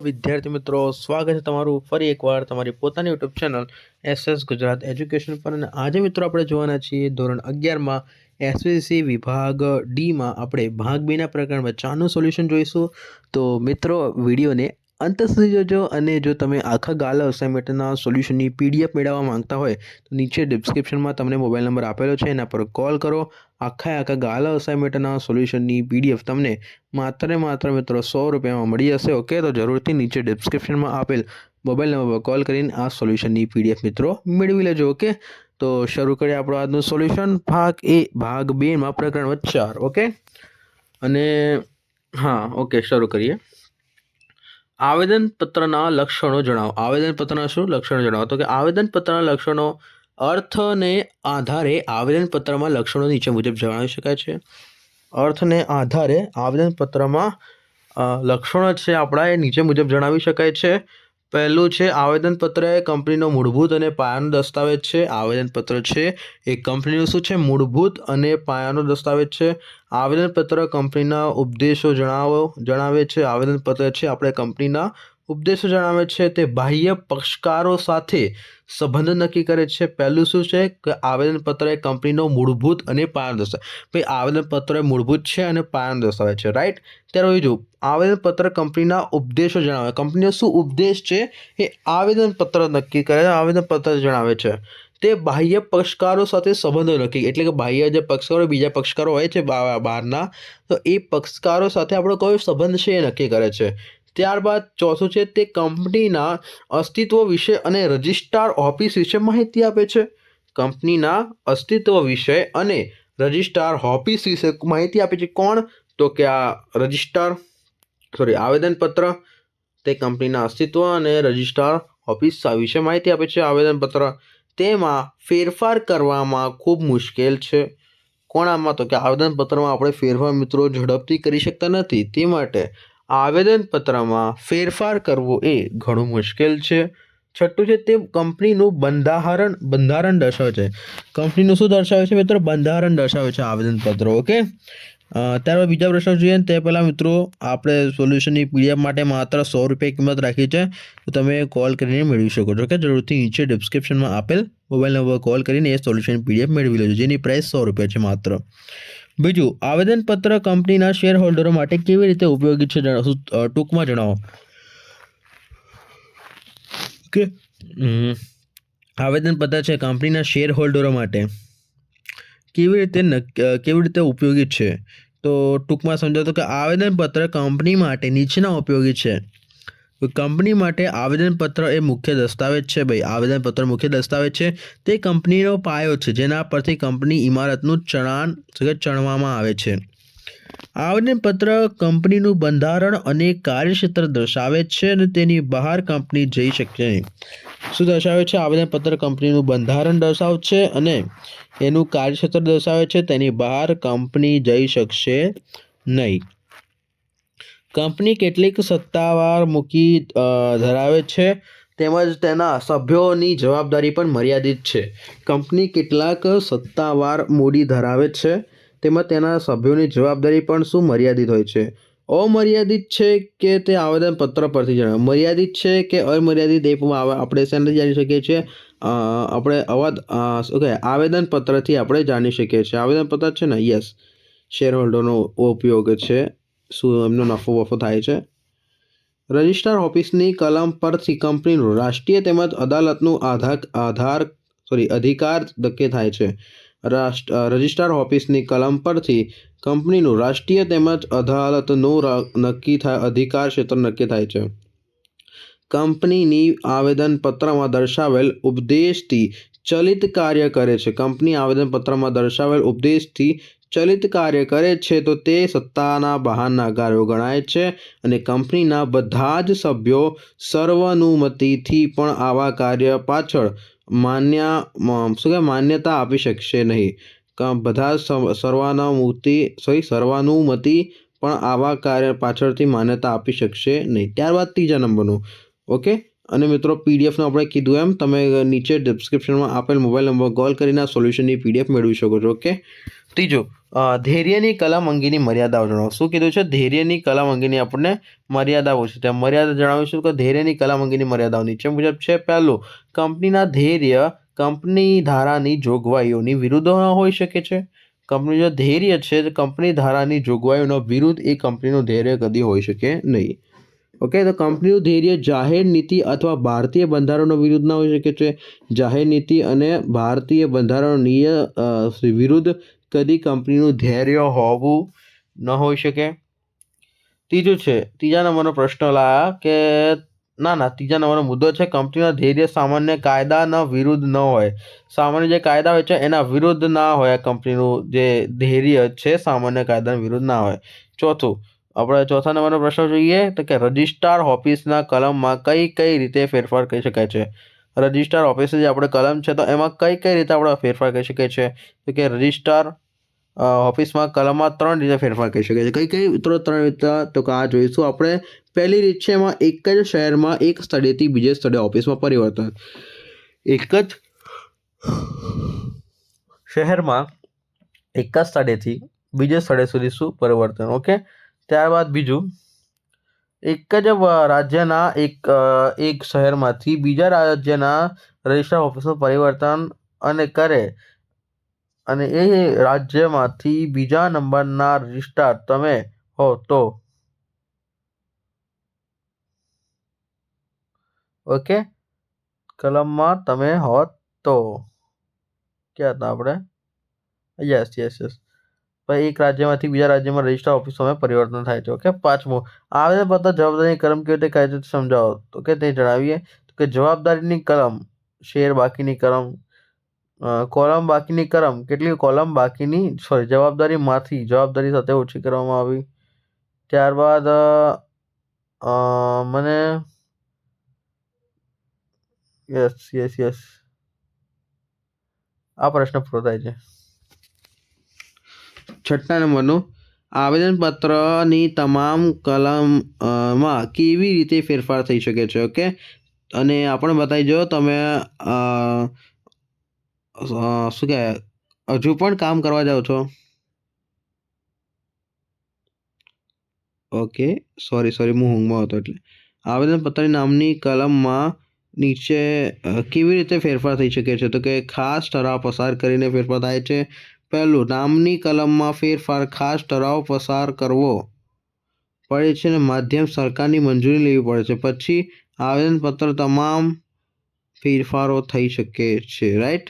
વિદ્યાર્થી મિત્રો, સ્વાગત છે તમારું ફરી એકવાર તમારી પોતાની YouTube channel SS Gujarat education પર. અને આજે મિત્રો આપણે જોવાના છીએ ધોરણ અગિયારમાં એસવીસી વિભાગ ડીમાં આપણે ભાગ બીના પ્રકરણમાં ચાનું સોલ્યુશન જોઈશું. તો મિત્રો, વિડીયોને અંત સુધી જોજો અને જો તમે આખા ગાલા અસાઇનમેન્ટના સોલ્યુશનની પીડીએફ મેળવવા માંગતા હોય, તો નીચે ડિસ્ક્રિપ્શનમાં તમને મોબાઈલ નંબર આપેલો છે, એના પર કોલ કરો. આખા આખા ગાલા અસાઇનમેન્ટના સોલ્યુશનની પીડીએફ તમને માત્ર ને માત્ર મિત્રો સો રૂપિયામાં મળી જશે. ઓકે, તો જરૂરથી નીચે ડિસ્ક્રિપ્શનમાં આપેલ મોબાઈલ નંબર પર કોલ કરીને આ સોલ્યુશનની પીડીએફ મિત્રો મેળવી લેજો, ઓકે? તો શરૂ કરીએ આપણો આજનું સોલ્યુશન. ભાગ એ, ભાગ બેમાં પ્રકરણ ચાર, ઓકે? અને હા, ઓકે, શરૂ કરીએ. આવેદનપત્રના લક્ષણો જણાવો. આવેદનપત્રના શું લક્ષણો જણાવો? તો કે આવેદનપત્રના લક્ષણો અર્થને આધારે આવેદનપત્રમાં લક્ષણો નીચે મુજબ જણાવી શકાય છે. અર્થને આધારે આવેદનપત્રમાં લક્ષણો છે આપણા એ નીચે મુજબ જણાવી શકાય છે. પહેલું છે, આવેદનપત્ર એ કંપનીનો મૂળભૂત અને પાયાનો દસ્તાવેજ છે. આવેદનપત્ર છે, એ કંપનીનું શું છે? મૂળભૂત અને પાયાનો દસ્તાવેજ છે. આવેદનપત્ર કંપનીના ઉપદેશો જણાવો, જણાવે છે. આવેદનપત્ર છે, આપણે કંપનીના ઉપદેશો જણાવે છે તે બાહ્ય પક્ષકારો સાથે સંબંધ નક્કી કરે છે. પહેલું શું છે કે આવેદનપત્ર એ કંપનીનો મૂળભૂત અને દસ્તાવેજ ભાઈ આવેદનપત્ર એ મૂળભૂત છે અને પારણ દર્શાવે છે રાઈટ ત્યારે જો આવેદનપત્ર કંપનીના ઉપદેશો જણાવે, કંપનીનો શું ઉપદેશ છે? એ આવેદનપત્ર નક્કી કરે, આવેદનપત્ર જણાવે છે. તે બાહ્ય પક્ષકારો સાથે સંબંધો નક્કી, એટલે કે બાહ્ય જે પક્ષકારો, બીજા પક્ષકારો હોય છે બહારના, તો એ પક્ષકારો સાથે આપણો કયો સંબંધ છે એ નક્કી કરે છે. ત્યારબાદ ચોથું છે તે કંપનીના અસ્તિત્વ વિશે અને રજિસ્ટ્રાર ઓફિસ વિશે માહિતી આપે છે. કંપનીના અસ્તિત્વ વિશે અને રજિસ્ટ્રાર ઓફિસ વિશે માહિતી આપે છે કોણ? તો કે આ રજિસ્ટ્રાર સોરી આવેદનપત્ર, તે કંપનીના અસ્તિત્વ અને રજિસ્ટ્રાર ઓફિસ વિશે માહિતી આપે છે. આવેદનપત્ર, તેમાં ફેરફાર કરવામાં ખૂબ મુશ્કેલ છે. કોણામાં તો કે આવેદનપત્રમાં આપણે ફેરફાર મિત્રો ઝડપથી કરી શકતા નથી. તે માટે આવેદનપત્રમાં ફેરફાર કરવો એ ઘણું મુશ્કેલ છે. છઠ્ઠું છે, તે કંપનીનું બંધારણ બંધારણ દર્શાવે છે. કંપનીનું શું દર્શાવે છે મિત્રો? બંધારણ દર્શાવે છે આવેદનપત્ર, ઓકે? ત્યારબાદ બીજા પ્રશ્ન જોઈએ ને તે પહેલાં મિત્રો, આપણે સોલ્યુશનની પીડીએફ માટે માત્ર સો રૂપિયા કિંમત રાખી છે. તો તમે કોલ કરીને મેળવી શકો છો કે જરૂરથી નીચે ડિસ્ક્રિપ્શનમાં આપેલ મોબાઈલ નંબર કોલ કરીને એ સોલ્યુશન પીડીએફ મેળવી લેજો, જેની પ્રાઇસ સો રૂપિયા છે માત્ર. બીજું, આવેદનપત્ર કંપનીના શેર હોલ્ડરો માટે કેવી રીતે ઉપયોગી છે ટૂંકમાં જણાવો. કે આવેદનપત્ર છે કંપનીના શેર હોલ્ડરો માટે કેવી રીતે કેવી રીતે ઉપયોગી છે? તો ટૂંકમાં સમજાવતો કે આવેદનપત્ર કંપની માટે નીચેના ઉપયોગી છે. કંપની માટે આવેદનપત્ર એ મુખ્ય દસ્તાવેજ છે ભાઈ. આવેદનપત્ર મુખ્ય દસ્તાવેજ છે. તે કંપનીનો પાયો છે, જેના પરથી કંપની ઇમારતનું ચણાણ ચણવામાં આવે છે. આવેદનપત્ર કંપનીનું બંધારણ અને કાર્યક્ષેત્ર દર્શાવે છે અને તેની બહાર કંપની જઈ શકશે નહીં. શું દર્શાવે છે? આવેદનપત્ર કંપનીનું બંધારણ દર્શાવે છે અને એનું કાર્યક્ષેત્ર દર્શાવે છે. તેની બહાર કંપની જઈ શકશે નહીં. કંપની કેટલીક સત્તાવાર મૂકી ધરાવે છે તેમજ તેના સભ્યોની જવાબદારી પણ મર્યાદિત છે. કંપની કેટલાક સત્તાવાર મૂડી ધરાવે છે તેમાં તેના સભ્યોની જવાબદારી પણ શું મર્યાદિત હોય છે? અમર્યાદિત છે કે તે આવેદનપત્ર પરથી જણાવે? મર્યાદિત છે કે અમર્યાદિત એ આપણે શેનાથી જાણી શકીએ છીએ. આપણે અવાજ કહે આવેદનપત્રથી આપણે જાણી શકીએ છીએ. આવેદનપત્ર છે ને? યસ શેર હોલ્ડરનો ઉપયોગ છે. શું એમનો નફો વફો થાય છે? રજિસ્ટ્રાર ઓફિસની કલમ પરથી કંપનીનું રાષ્ટ્રીય તેમજ અદાલતનું આધાર આધાર સોરી અધિકાર નક્કી થાય છે. રાષ્ટ્ર રજિસ્ટ્રાર ઓફિસની કલમ પરથી કંપનીનું રાષ્ટ્રીય તેમજ અદાલતનું નક્કી થાય અધિકાર ક્ષેત્ર નક્કી થાય છે. કંપનીની આવેદનપત્રમાં દર્શાવેલ ઉપદેશથી ચલિત કાર્ય કરે છે. કંપની આવેદનપત્રમાં દર્શાવેલ ઉપદેશથી ચલિત કાર્ય કરે છે, તો તે સત્તાના બહારના કાર્યો ગણાય છે અને કંપનીના બધા જ સભ્યો સર્વાનુમતિથી પણ આવા કાર્ય પાછળ માન્ય શું કહેવાય, માન્યતા આપી શકશે નહીં. બધા સર્વ- સર્વાનુમતિ, સોરી, સર્વાનુમતિ પણ આવા કાર્ય પાછળથી માન્યતા આપી શકશે નહીં. ત્યારબાદ ત્રીજા નંબરનું. ઓકે? અને મિત્રો, પીડીએફનું આપણે કીધું એમ, તમે નીચે ડિસ્ક્રિપ્શનમાં આપેલ મોબાઈલ નંબર કોલ કરીને આ સોલ્યુશનની પીડીએફ મેળવી શકો છો. ઓકે? ત્રીજું ધૈર્યની કલમ અંગેની મર્યાદાઓ જણાવો. શું કીધું છે? ધૈર્યની કલમ અંગેની આપણને મર્યાદાઓ છે. ત્યાં મર્યાદા જણાવીશું કે ધૈર્યની કલમ અંગેની મર્યાદાઓ નીચે મુજબ છે. પહેલું, કંપનીના ધૈર્ય કંપની ધારાની જોગવાઈઓની વિરુદ્ધ હોઈ શકે છે. કંપની જો ધૈર્ય છે કંપની ધારાની જોગવાઈઓનો વિરુદ્ધ એ કંપનીનું ધૈર્ય કદી હોઈ શકે નહીં. ઓકે, તો કંપનીનું ધૈર્ય જાહેર નીતિ અથવા ભારતીય બંધારણનો વિરુદ્ધ ના હોઈ શકે છે. જાહેર નીતિ અને ભારતીય બંધારણનીય વિરુદ્ધ કદી કંપનીનું ધૈર્ય હોવું ન હોઈ શકે. ત્રીજું છે, ત્રીજા નંબરનો પ્રશ્ન લા કે ના ના, ત્રીજા નંબરનો મુદ્દો છે કંપનીના ધૈર્ય સામાન્ય કાયદાના વિરુદ્ધ ન હોય. સામાન્ય જે કાયદા હોય છે, એના વિરુદ્ધ ના હોય કંપનીનું જે ધૈર્ય છે, સામાન્ય કાયદાના વિરુદ્ધ ના હોય. ચોથું, આપણે ચોથા નંબરનો પ્રશ્ન જોઈએ તો કે રજિસ્ટ્રાર ઓફિસના કલમમાં કઈ કઈ રીતે ફેરફાર કરી શકાય છે? રજિસ્ટ્રાર ઓફિસ જે આપણે કલમ છે, તો એમાં કઈ કઈ રીતે આપણે ફેરફાર કરી શકીએ છીએ? તો કે રજિસ્ટ્રાર ઓફિસમાં કલમમાં ત્રણ રીતે ફેરફાર કરી શકીએ છે કઈ કઈ મિત્રો ત્રણ રીતે, તો કે આ જોઈશું. આપણે પહેલી રીત છે, એમાં એક જ શહેરમાં એક સ્થળેથી બીજે સ્થળે ઓફિસમાં પરિવર્તન. એક જ શહેરમાં એક જ સ્થળેથી બીજે સ્થળે સુધી શું પરિવર્તન? ઓકે? ત્યારબાદ બીજું એક જ રાજ્યના એક એક શહેરમાંથી બીજા રાજ્યના રજિસ્ટર ઓફિસનું પરિવર્તન અને કરે. અને એ રાજ્યમાંથી બીજા નંબરના રજિસ્ટ્રાર તમે હો તો. ઓકે? કલમમાં તમે હો તો. ક્યાં હતા આપણે? Yes yes yes. એક રાજ્યમાંથી બીજા રાજ્યમાં રજિસ્ટર ઓફિસોમાં પરિવર્તન થાય છે. ઓકે પાંચમું આવેદનપત્ર જવાબદારી કલમ કેવી રીતે કાયદો સમજાવો? તો કે તે જણાવીએ તો કે જવાબદારીની કલમ, શેર બાકીની કલમ કોલમ બાકીની કલમ, કેટલી કોલમ બાકીની સોરી જવાબદારીમાંથી, જવાબદારી સાથે ઓછી કરવામાં આવી. ત્યારબાદ મને યસ યસ યસ આ પ્રશ્ન પૂરો થાય છે. છઠ્ઠા નંબરનું આવેદનપત્રની તમામ કલમમાં કેવી રીતે ફેરફાર થઈ શકે છે, ઓકે? અને આપણે બતાવી જો તમે શું કહેવાય હજુ પણ કામ કરવા જાઓ છો? ઓકે, સોરી સોરી, હું ઊંઘમાં હતો એટલે. આવેદનપત્રની નામની કલમમાં નીચે કેવી રીતે ફેરફાર થઈ શકે છે? તો કે ખાસ ઠરાવ પસાર કરીને ફેરફાર થાય છે પહેલું નામની કલમમાં ફેરફાર ખાસ ઠરાવ પસાર કરવો પડે છે અને માધ્યમ સરકારની મંજૂરી લેવી પડે છે. પછી આવેદનપત્ર તમામ ફેરફારો થઈ શકે છે રાઈટ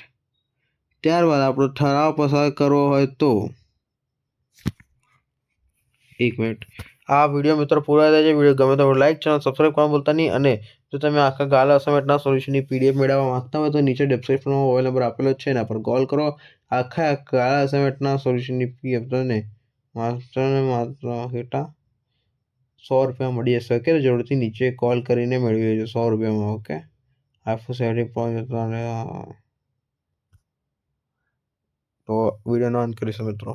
ત્યારબાદ આપણો ઠરાવ પસાર કરવો હોય તો એક મિનિટ આ વીડિયો મિત્રો પૂરો થાય છે. વીડિયો ગમે તો લાઈક ચેનલ સબસ્ક્રાઈબ કરવા ભૂલતા નહીં અને જો તમે આખા ગાલા સમેટના સોલ્યુશનની પીડીએફ મેળવવા માંગતા હોય તો નીચે ડિસ્ક્રિપ્શનમાં મોબાઈલ નંબર આપેલો છે. એના પર કોલ કરો. આખા કાળા અસાઇનમેન્ટના સોલ્યુશનની ફી આપતાને માત્ર ને માત્ર કેટલા સો રૂપિયા મળી જશે. ઓકે જરૂરથી નીચે કોલ કરીને મેળવી લેજો સો રૂપિયામાં, ઓકે? આઈફોન સેવન્ટી પોઈન્ટ તો વિડીયોનો અંત કરીશું મિત્રો.